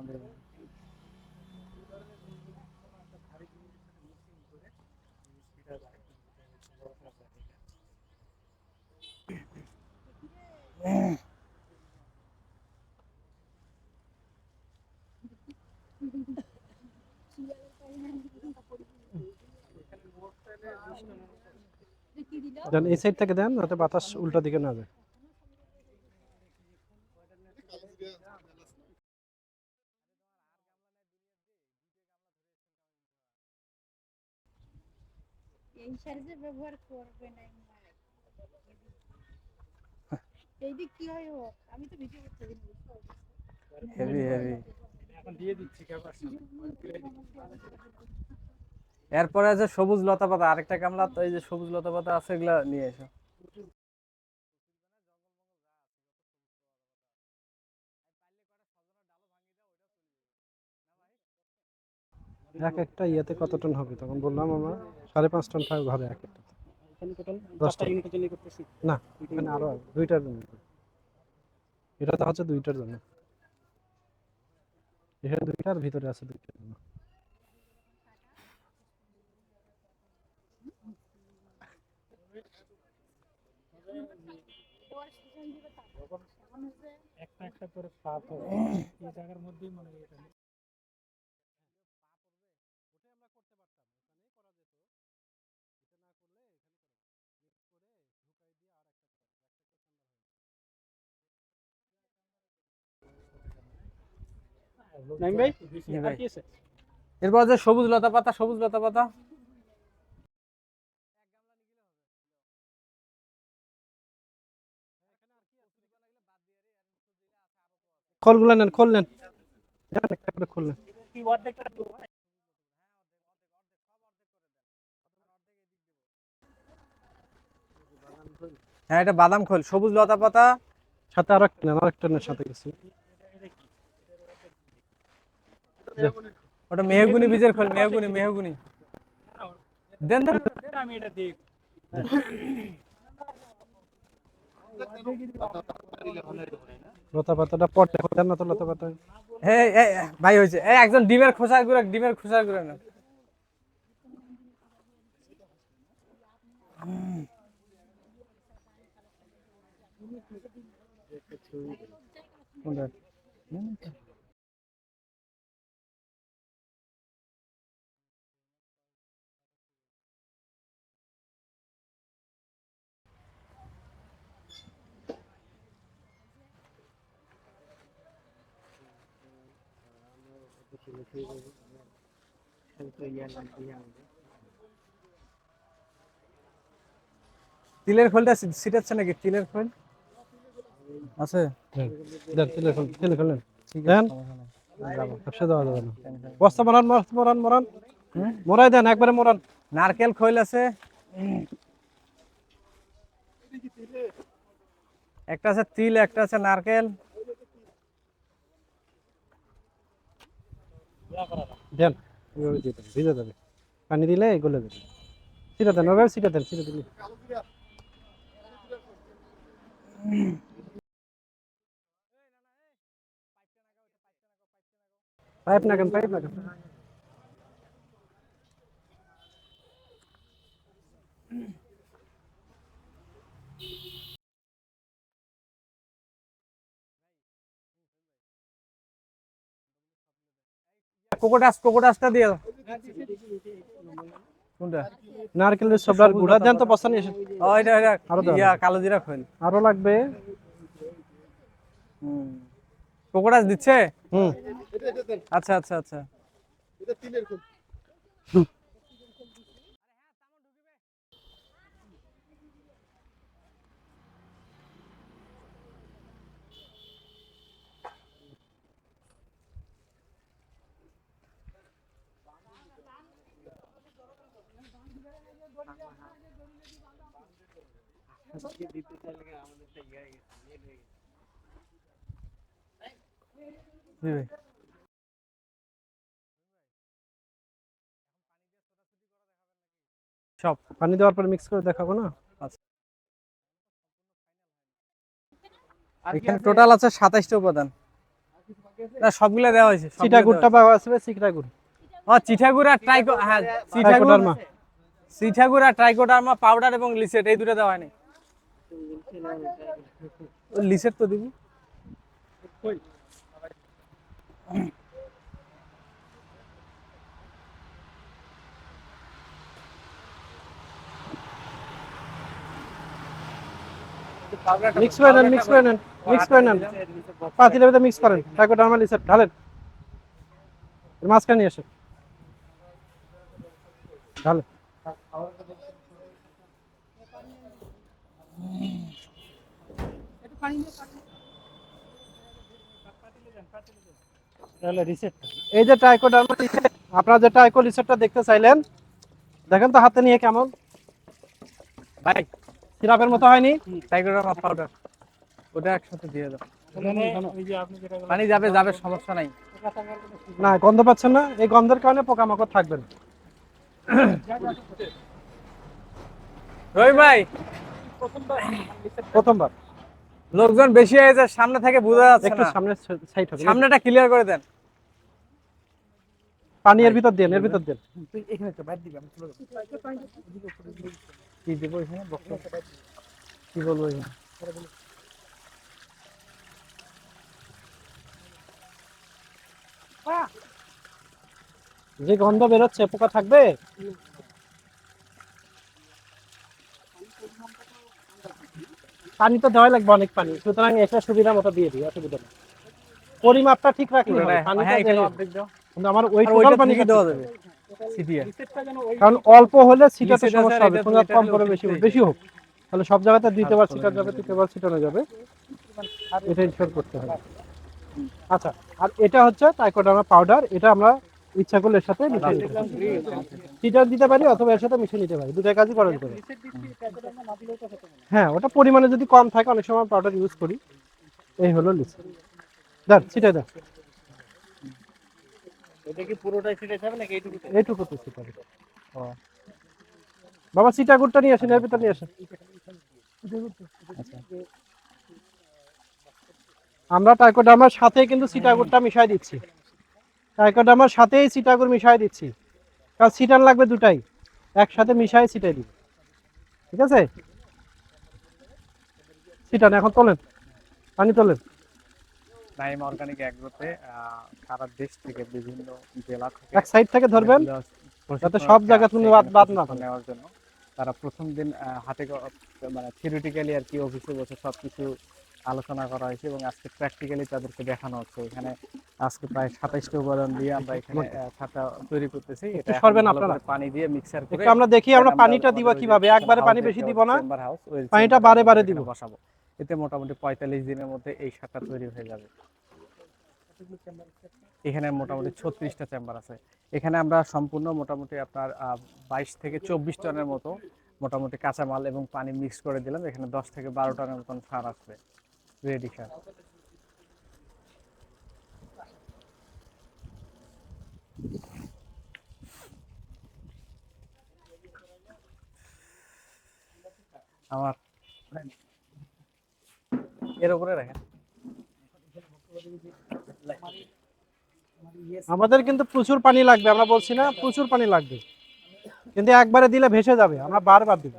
আমাদের। দেন এই সাইড থেকে দেন যাতে বাতাস উল্টা দিকে না যায়। এই সাইজে ব্যবহার করবে না এই দিক কি হয় হোক আমি তো ভিডিও করতে দিন হেভি হেভি এখন দিয়ে দিচ্ছি এরপরে আছে সবুজ লতা পাতা আরেকটা কামলা তো এই যে সবুজ লতা পাতা আছে এগুলা নিয়ে এসো। এক একটা ইয়েতে কত টন হবে? তখন বললাম আমরা। সাড়ে পাঁচ টন ঘরে এক একটা। না এখানে আরও দুইটার জন্য। এটা তো হচ্ছে দুইটার জন্য। এখানে দুইটার ভিতরে আছে দুইটার জন্য। একটা একটা করে পাত এই জায়গার মধ্যেই মনে হয় নাইম ভাই? আর কি আছে? এরপর আছে সবুজ লতা পাতা সবুজ লতা পাতা। খোলগুলো নেন খোল নেন। দেন একটা করে খোল নেন হ্যাঁ এটা বাদাম খোল সবুজ লতা পাতা। সাথে আর একটা নেন আর একটা নেন সাথে কিছু। ওটা মেহগুনি বীজের খোল মেহগুনি মেহগুনি। দেন দেন। লতা পাতাটা পটে দেন না তো লতা পাতা ভাই হয়েছে। এই একজন ডিমের খোসা করে ডিমের খোসা করে না তিলের খোলটা ছিটাচ্ছে নাকি? তিলের খোল? আছে। দেন দেন তেলে খোল তেলে খোল ঠিক আছে সমস্যা নাই। যাব। ব্যবসা দেওয়া যাবে না। বস্তা মরান মরান মরান। মরাই দেন একবারে মরান। নারকেল খৈল আছে। একটা আছে তিল একটা আছে নারকেল। দেন। এভাবে দিয়ে দেন, ভিজে যাবে। পানি দিলে গলে যাবে। সিটা দেন, ওভাবে সিটা দেন, সিটা দিলে। পাইপ না কেন, পাইপ না কেন। কোকোটাস কোকোটাসটা দিয়ে দাও। কোনটা? নারকেলের সবরার গুড়া। দেন তো পছন্দ এসে। ও এটা এটা আরও দাও। ইয়া কালো জিরা খৈল আরও লাগবে। কোকোটাস দিচ্ছে? হুম। আচ্ছা আচ্ছা আচ্ছা। জি ভাই। সব পানি দেওয়ার পর মিক্স করে দেখাবো না? এখানে টোটাল আছে সাতাইশটা উপাদান। না সবগুলা দেওয়া হয়েছে চিটাগুড়টা পাওয়া আসবে চিটাগুড় হয়েছে। ও চিঠাগুড় আর ট্রাইকো হ্যাঁ আর ট্রাইকোডার্মা পাউডার এবং লিসেট এই দুটো দেওয়া হয়নি। লিসেট তো দিবি। মিক্স করে নেন মিক্স করে নেন মিক্স করে নেন। পাতিলের ভিতরে মিক্স করেন। লিসার ঢালেন। মাঝখানে ঢালেন। এই যে লিসার আপনারা যে লিসারটা দেখতে চাইলেন দেখেন তো হাতে নিয়ে কেমন? ভাই। সিরাপের মতো হয়নি? পাউডার ওটা একসাথে দিয়ে দাও। পানি যাবে যাবে সমস্যা নাই। না গন্ধ পাচ্ছেন না। এই গন্ধের কারণে পোকামাকড় থাকবে না রবি ভাই। প্রথমবার। লোকজন বেশি হয়েছে সামনে থেকে বোঝা যাচ্ছে একটু সামনে সাইড হবে সামনেটা ক্লিয়ার করে দেন। পানি এর ভিতর দেন এর ভিতর দেন। তুই এখানে তো বাইরে দিবি আমি চলে কি দেবো এখানে? বক্স কি বলব এখানে? যে গন্ধ বেরোচ্ছে পোকা থাকবে? পানি তো দেওয়াই লাগবে অনেক পানি। সুতরাং একটা সুবিধা মতো দিয়ে দিই অসুবিধা নেই। পরিমাপটা ঠিক রাখলে হ্যাঁ, আমার ওই টোটাল পানি দেওয়া যাবে কারণ অল্প হলে সিটাতে সমস্যা হবে। এটা কম করে বেশি বেশি হোক। তাহলে সব জায়গাতে দ্বিতীয়বার ছিটানো যাবে তৃতীয়বার ছিটানো যাবে। এটা ইনশোর করতে হবে। আচ্ছা আর এটা হচ্ছে টাইকোডার্মা পাউডার এটা আমরা ইচ্ছা করলে এর সাথে মিশিয়ে নিতে সিটার দিতে পারি অথবা এর সাথে মিশিয়ে নিতে পারি। দুটাই কাজই করা। যেতে পারে হ্যাঁ ওটা পরিমাণে যদি কম থাকে অনেক সময় পাউডার ইউজ করি। এই হলো লিস্ট দেন সিটে দেন এইটুকুতে? সিটাবে ও। বাবা সিটাগুড়টা নিয়ে আসেন এর ভিতর নিয়ে আসেন। আমরা টাইকোডামার সাথে কিন্তু সিটাগুড়টা মিশাই দিচ্ছি। টাইকোডামার সাথেই সিটাগুড় মিশাই দিচ্ছি। কারণ সিটান লাগবে দুটাই। একসাথে মিশাই সিটাই দিই ঠিক আছে? সিটান এখন তোলেন। পানি তোলেন। নাইম অর্গানিক অ্যাগ্রোতে সারা দেশ থেকে বিভিন্ন জেলা থেকে এক সাইড থেকে ধরবেন যাতে সব জায়গা আসছে তুমি বাদ- বাদ না নেওয়ার জন্য। তারা প্রথম দিন হাতে মানে থিওরিটিক্যালি আর কি অফিসে বসে সবকিছু আলোচনা করা হয়েছে এবং আজকে প্র্যাকটিক্যালি তাদেরকে দেখানো হচ্ছে। এখানে আজকে প্রায় সাতাইশটা উপাদান দিয়ে আমরা এখানে ছাতা তৈরি করতেছি। এটা সরবেন আপনারা। পানি দিয়ে মিক্সার করে আমরা দেখি আমরা পানিটা দিব কীভাবে? একবারে পানি বেশি দিব না। পানিটা বারে বারে দিব। বসাবো। এতে মোটামুটি পঁয়তাল্লিশ দিনের মধ্যে এই সারটা তৈরি হয়ে যাবে। এখানে মোটামুটি ছত্রিশটা চেম্বার আছে। এখানে আমরা সম্পূর্ণ মোটামুটি আপনার বাইশ থেকে চব্বিশ টনের মতো মোটামুটি কাঁচামাল এবং পানি মিক্স করে দিলাম। এখানে দশ থেকে বারো টনের মতন সার আসবে। রেডি সার আমার এর উপরে রাখেন। আমাদের কিন্তু প্রচুর পানি লাগবে, আমরা বলছি না, প্রচুর পানি লাগবে। কিন্তু একবারে দিলে ভেসে যাবে, আমরা বারবার দিব